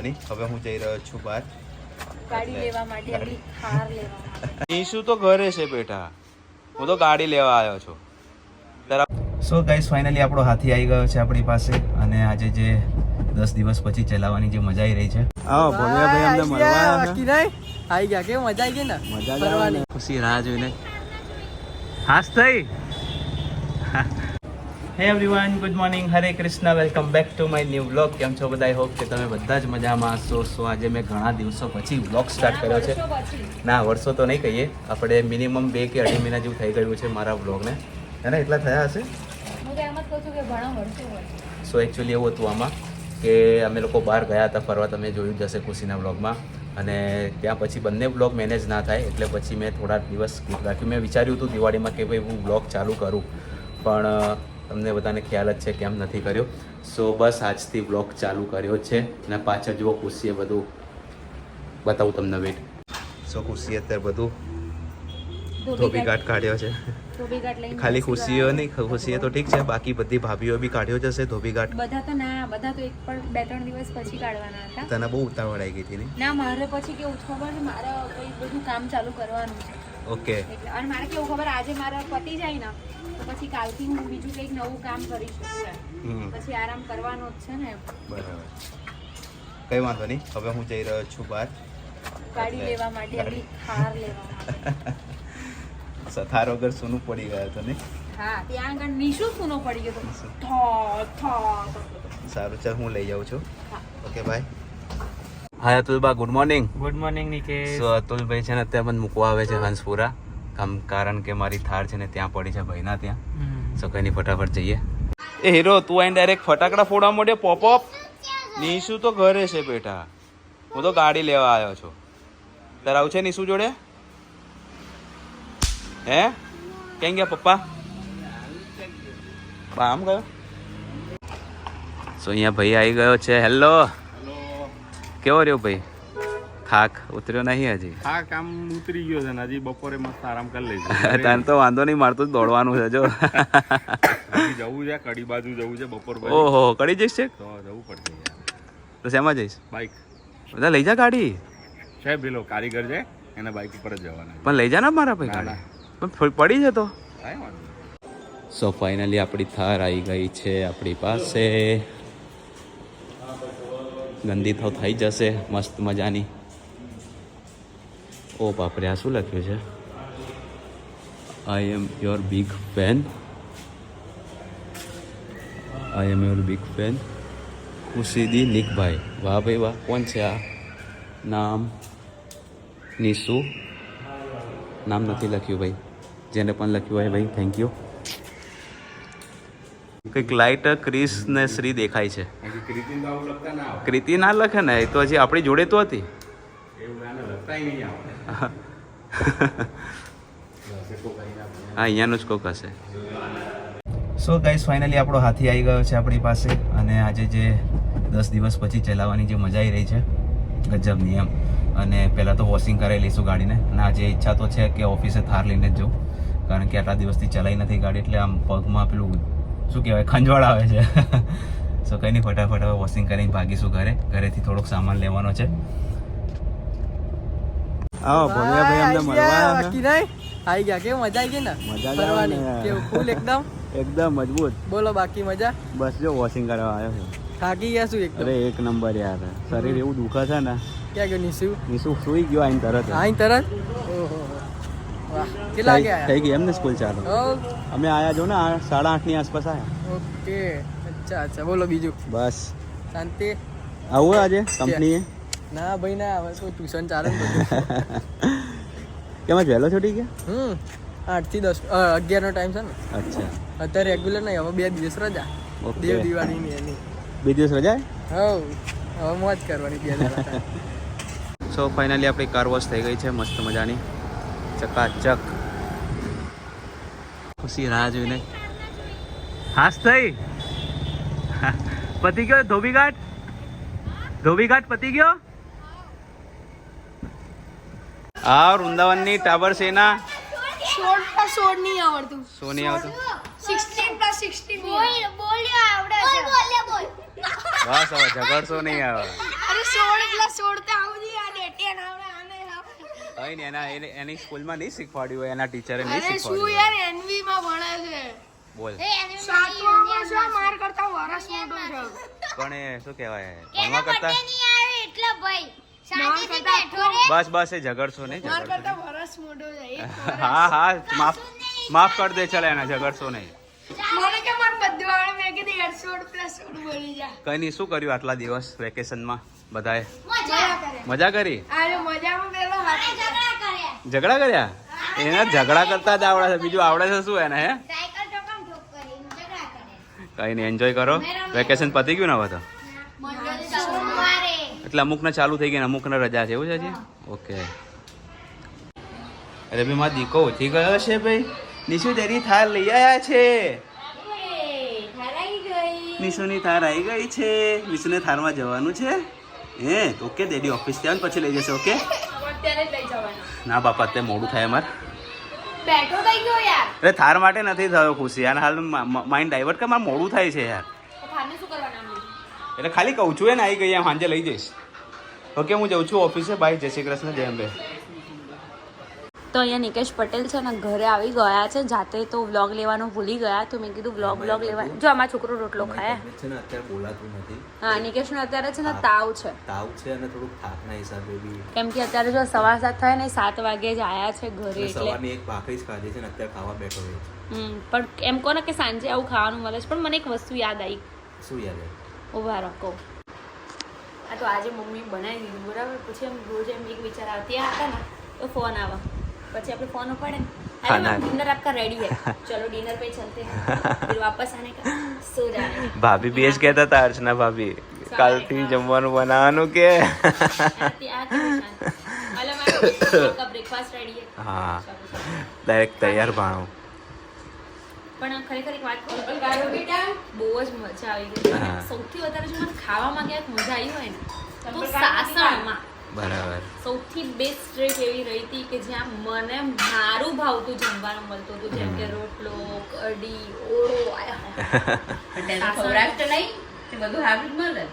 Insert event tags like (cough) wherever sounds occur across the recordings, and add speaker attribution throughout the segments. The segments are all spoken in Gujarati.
Speaker 1: વાંધો નહીં હવે હું જઈ રહ્યો છું બહાર.
Speaker 2: ગાડી લેવા માટે. કાર લેવા માટે. (laughs)
Speaker 1: ઈશુ તો ઘરે છે બેટા. હું તો ગાડી લેવા આવ્યો છું. સો ગાઈસ ફાઇનલી આપણો હાથી આવી ગયો છે આપણી પાસે અને આજે જે દસ દિવસ પછી ચલાવવાની જે મજા આવી રહી છે. આવો ભવ્યાભાઈ અમને મળવા
Speaker 3: આવી ગયા કે? મજા આવી ગઈ ને?
Speaker 1: મજા
Speaker 3: ફરવાની.
Speaker 1: ખુશી રાહ જોઈને. હાસ થઈ. હે everyone good morning Hare Krishna welcome back to my new vlog કેમ છો બધા? હોપ કે તમે બધા જ મજામાં હશો. સો આજે મેં ઘણા દિવસો પછી વ્લોગ સ્ટાર્ટ કર્યો છે. ના વર્ષો તો નહીં કહીએ. આપણે મિનિમમ બે કે અઢી મહિના જેવું થઈ ગયું છે મારા વ્લોગને એને એટલા થયા હશે?
Speaker 2: હું
Speaker 1: સો એકચ્યુઅલી એવું હતું આમાં કે અમે લોકો બહાર ગયા હતા ફરવા. તમે જોયું જ હશે ખુશીના વ્લોગમાં અને ત્યાં પછી બંને વ્લોગ મેનેજ ના થાય એટલે પછી મેં થોડા દિવસ રાખ્યું. મેં વિચાર્યું હતું દિવાળીમાં કે ભાઈ હું વ્લોગ ચાલુ કરું. પણ તમને બધાને ખ્યાલ જ છે કેમ નથી કર્યો. સો બસ આજથી વ્લોગ ચાલુ કર્યો છે અને પાછળ જુઓ, ખુશીએ બધું બતાવું તમને વેટ. સો ખુશીએ અત્યારે બધું ધોબી ઘાટ કાઢ્યો છે. ખાલી ખુશીઓ નહીં ખુશીએ તો ઠીક છે બાકી બધી ભાભીઓ બી કાઢ્યો જશે ધોબી ઘાટ
Speaker 2: બધા તો ના બધા તો એક પણ બે ત્રણ દિવસ પછી કાઢવાના હતા.
Speaker 1: તને બહુ ઉતાવળ આવી ગઈ હતી ને
Speaker 2: ના મારે પછી કેવું ખબર છે મારે કંઈ બધું કામ ચાલુ કરવાનું છે.
Speaker 1: ઓકે.
Speaker 2: અને મારે કેવું ખબર આજે મારા પતી જાય ને તો પછી કાલથી હું બીજું કંઈક નવું કામ કરી શકું પછી આરામ કરવાનો જ છે ને.
Speaker 1: બરાબર. કઈ વાંધો નહીં હવે હું જઈ રહ્યો છું બહાર.
Speaker 2: ગાડી લેવા માટે. આપણી કાર લેવા માટે.
Speaker 1: સથાર વગર સોનું પડી ગયો હતો ને?
Speaker 2: હા ત્યાં આગળ નિશુ સોનો પડી ગયો તો થો થો.
Speaker 1: સારું ચાલ હું લઈ જાઉં છું. ઓકે ભાઈ હા Atulba good morning
Speaker 3: good morning Nikesh
Speaker 1: so Atulbhai છે ને અત્યારે મને મૂકવા આવે છે હંસપુરા. કામ કારણ કે મારી થાર છે ને ત્યાં પડી છે ભાઈના ત્યાં. સો કઈ નહીં ફટાફટ જઈએ. એ હીરો તું આઈને ડાયરેક્ટ ફટાકડા ફોડવા માંડ્યો પોપ અપ નીશુ તો ઘરે છે બેટા. હું તો ગાડી લેવા આવ્યો છું. તારે આવું છે નિશુ જોડે? હે? કેમ ગયા પપ્પા? આમ ગયો? સો અહીંયા ભાઈ આવી ગયો છે. હેલો કેવો રહ્યો ભાઈ? થાક ઉતર્યો નહીં હજી?
Speaker 4: થાક આમ ઉતરી ગયો છે ને હજી બપોરે મસ્ત આરામ કરી લઈશું. (laughs)
Speaker 1: તને તો વાંધો નહીં મારતું દોડવાનું છે જો.
Speaker 4: જવું છે કડી બાજુ જવું છે બપોર
Speaker 1: ઓહો કડી જઈશ છે?
Speaker 4: તો જવું પડશે
Speaker 1: તો શેમાં જઈશ?
Speaker 4: બાઈક
Speaker 1: બધા લઈ જા ગાડી?
Speaker 4: છે પેલો કારીગર છે એના બાઇક ઉપર જ જવાના
Speaker 1: પણ લઈ જા મારા ભાઈ ગાડી પણ પડી છે તો?
Speaker 4: કાંઈ વાંધો નહીં.
Speaker 1: સો ફાઇનલી આપણી થાર આવી ગઈ છે આપણી પાસે. ગંદી તો થઈ જશે મસ્ત મજાની. ઓ બાપરે આ શું લખ્યું છે? I am your big fan I am your big fan ખુશીદી નિકભાઈ. વાહ ભાઈ વાહ. કોણ છે આ? નામ? નિશુ. નામ નથી લખ્યું ભાઈ. જેને પણ લખ્યું હોય ભાઈ થેન્ક યુ કંઈક લાઇટ ક્રિસ ને શ્રી દેખાય છે. કૃતિ ના લખે ને એ તો હજી આપણી જોડે તો હતી.
Speaker 4: એવું આને લખતાય નહીં આવે. (laughs)
Speaker 1: હા અહીંયાનું જ કોક હશે. સો ગાઈસ ફાઇનલી આપણો હાથી આવી ગયો છે આપણી પાસે અને આજે જે દસ દિવસ પછી ચલાવવાની જે મજા આવી રહી છે ગજબની એમ. અને પહેલાં તો વોશિંગ કરાવી લઈશું ગાડીને. અને આજે ઈચ્છા તો છે કે ઓફિસે થાર લઈને જ જાઉં. કારણ કે આટલા દિવસથી ચલાવી નથી ગાડી એટલે આમ પગમાં પેલું શું કહેવાય ખંજવાળ આવે છે. (laughs) સો કંઈ નહીં ફટાફટ હવે વોશિંગ કરીને ભાગીશું ઘરે. ઘરેથી થોડોક સામાન લેવાનો છે. આવો ભવ્યાભાઈ અમને મળવા
Speaker 3: આવી ગયા કેવું મજા આવી ગઈ ને?
Speaker 1: મજા જ આવે
Speaker 3: ફરવાની.
Speaker 1: ને.
Speaker 3: કેવું ફૂલ એકદમ? (laughs)
Speaker 1: એકદમ મજબૂત.
Speaker 3: બોલો બાકી મજા?
Speaker 1: બસ જો વોશિંગ કરવા આવ્યો
Speaker 3: થાકી ગયા શું એકદમ
Speaker 1: અરે એક નંબર યાર. શરીર એવું દુખે છે ને
Speaker 3: ક્યાં ગયો નિશુ?
Speaker 1: નીસુ સુઈ ગયો આઈન તરત
Speaker 3: આઈન તરત? ઓહો. વાહ. કેટલા ગયા
Speaker 1: થઈ ગઈ એમ ને સ્કૂલ ચાલુ. અમે આયા જો ને સાડા આઠની આસપાસ આયા.
Speaker 3: ઓકે. અચ્છા અચ્છા. બોલો બીજું.
Speaker 1: બસ.
Speaker 3: શાંતિ?
Speaker 1: આવું આજે કંપનીએ?
Speaker 3: ના ભાઈ ના હવે તો ટ્યુશન ચાલે ને (laughs)
Speaker 1: કેમ જ વહેલો છૂટી ગયા?
Speaker 3: હમ. આઠથી દસ અ, અગિયારનો ટાઈમ છે ને.
Speaker 1: અચ્છા.
Speaker 3: અત્યારે રેગ્યુલર નહીં હવે બે દિવસ રજા. દેવ દિવાળીની એની.
Speaker 1: બે દિવસ રજા?
Speaker 3: હવ. હવે મોજ કરવાની બે (laughs)
Speaker 1: સો ફાઇનલી આપણી કાર વોશ થઈ ગઈ છે મસ્ત મજાની. ચકાચક. ખુશી રાહ જોઈને. હાસ થઈ? પતી ગયો ધોબીઘાટ? ધોબીઘાટ પતી ગયો? આ વૃંદાવનની ટાબર સેના
Speaker 5: આવડતું.
Speaker 1: સોની આવતું
Speaker 5: સિક્સટીન પ્લસ સિક્સટીન બોલ બોલ્યો આવડે છે. બોલ બોલ બોલ.
Speaker 1: બસ હવે ઝઘડશો નહીં આવે
Speaker 5: અરે સોળ એટલે સોળ તો આવું નહીં આ ડેટી આવડે આને આવડે.
Speaker 1: કઈ નહીં એના એને- એની સ્કૂલમાં નહીં શીખવાડ્યું હોય એના ટીચરે નહીં
Speaker 5: શીખવાડ્યું શું યાર એનવી માં ભણે છે.
Speaker 1: બોલ.
Speaker 5: છે માર કરતા વરસ મોટો છે?
Speaker 1: પણ એ શું કહેવાય? ભણવા કરતા
Speaker 5: એટલે ભાઈ
Speaker 1: બસ બસ એ ઝઘડશો નહીં ઝઘડશો. હા હા માફ માફ કરી દે ચાલે એના ઝઘડશો નહીં. કઈ નહીં શું કર્યું આટલા દિવસ વેકેશનમાં બધાએ?
Speaker 5: મજા કરી.
Speaker 1: ઝઘડા કર્યા. એને ઝઘડા કરતા જ આવડે છે. બીજું આવડે છે શું એને હે? કઈ નહીં એન્જોય કરો. વેકેશન પતી ગયું ને હવે તો? એટલે અમુકને ચાલુ થઈ ને અમુકને રજા છે એવું છે હજી? ઓકે. અરે ભાઈ મારા દીકો ઉઠી ગયો છે ભાઈ. નિશુ તેરી થાર લઈ આવ્યા છે. નિશુની થાર આવી ગઈ છે. નિશુને થારમાં જવાનું છે. હે તો ઓકે ડેડી ઓફિસ ત્યાં પછી લઈ જશે ઓકે ના બાપા અત્યારે મોડું થાય અમારે. અરે થાર માટે નથી થયો ખુશી. યાર હાલ માઇન્ડ ડાયવર્ટ કે મારે મોડું થાય છે યાર? એટલે ખાલી કહું છું એને આવી ગઈ એમ સાંજે લઈ જઈશ. ઓકે હું જઉં છું ઓફિસે બાય જય શ્રી કૃષ્ણ જય અંબે.
Speaker 6: તો અહીંયા નિકેશ પટેલ છે ને ઘરે આવી ગયા છે. જાતે તો વ્લોગ લેવાનું ભૂલી ગયા. તો મેં કીધું વ્લોગ વ્લોગ લેવા જો આમાં છોકરો રોટલો ખાય.
Speaker 7: છે ને અત્યારે બોલાતું નથી.
Speaker 6: હા નિકેશને અત્યારે છે ને તાવ છે.
Speaker 7: તાવ છે અને થોડુંક થાકના હિસાબે બી.
Speaker 6: કેમ કે અત્યારે જો સવા સાત થાય ને સાત વાગે જ આયા છે ઘરે એટલે
Speaker 7: સવારની એક ભાખરી જ ખાધી છે ને અત્યારે ખાવા બેઠો છે.
Speaker 6: હમ, પણ એમ કહો ને કે સાંજે આવું ખાવાનું મળે છે. પણ મને એક વસ્તુ યાદ આવી
Speaker 7: શું યાદ આવી
Speaker 6: ઊભા રાખો આ તો આજે મમ્મી બનાવી દીધું બરાબર? પછી એમ રોજ એમ એક વિચાર આવતી હતા ને તો ફોન આવે પછી આપણે ફોન ઉપાડે ને
Speaker 1: ખાના.
Speaker 6: अरे डिनर आपका रेडी है चलो डिनर पे चलते हैं फिर वापस आने का सो जाने का
Speaker 1: ભાભી બી એ જ કહેતા હતા અર્ચના ભાભી કાલથી જમવાનું બનાવવાનું કે (laughs)
Speaker 6: आती आती निशान हेलो मैम आपका ब्रेकफास्ट रेडी है
Speaker 1: હા
Speaker 6: चलो, चलो.
Speaker 1: ડાયરેક્ટ તૈયાર ભાણું
Speaker 6: પણ ખરેખર એક વાત કહું તો બેટા બહુ જ મજા આવી ગઈ અને
Speaker 1: હા.
Speaker 6: સૌથી વધારે જો મને ખાવામાં ક્યાંક મજા આવી હોય ને તો સાસણમાં
Speaker 1: બરાબર.
Speaker 6: સૌથી બેસ્ટ ટ્રીપ એવી રહી હતી કે જ્યાં મને મારું ભાવતું જમવાનું મળતું હતું. જેમ કે રોટલો કઢી ઓળો આય. (laughs) મળે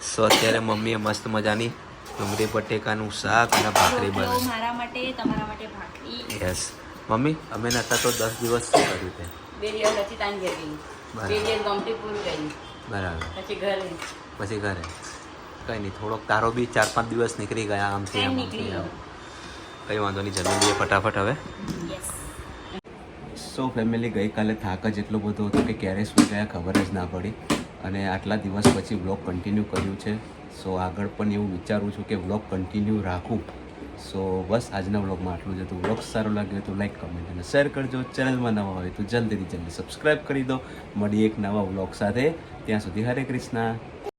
Speaker 7: સો અત્યારે મમ્મીએ મસ્ત મજાની ડુંગળી બટેકાનું શાક અને ભાખરી બનાવી.
Speaker 6: મારા માટે તમારા માટે ભાખરી.
Speaker 7: યસ મમ્મી અમે નતા તો દસ દિવસ શું કર્યું તે?
Speaker 8: બે દિવસ તાન ગઈ. બે દિવસ ગમતી પૂરું
Speaker 7: બરાબર.
Speaker 8: પછી ઘરે.
Speaker 7: પછી ઘરે. કઈ નહીં થોડોક તારો બી ચાર પાંચ દિવસ નીકળી ગયા આમ. છે કઈ વાંધો નહીં જરૂર લઈએ ફટાફટ હવે.
Speaker 1: સો ફેમિલી ગઈકાલે થાક જ એટલો બધો હતો કે ક્યારે સુઈ ગયા ખબર જ ના પડી. અને આટલા દિવસ પછી વ્લોગ કન્ટિન્યુ કર્યું છે. સો આગળ પણ એવું વિચારું છું કે વ્લોગ કન્ટિન્યુ રાખું. સો બસ આજના વ્લોગમાં આટલું જ હતું. વ્લોગ સારો લાગ્યો તો લાઈક કમેન્ટ અને શેર કરજો. ચેનલમાં નવા હોય તો જલ્દીથી જલ્દી સબસ્ક્રાઈબ કરી દો. મળી એક નવા વ્લોગ સાથે. ત્યાં સુધી હરે કૃષ્ણ.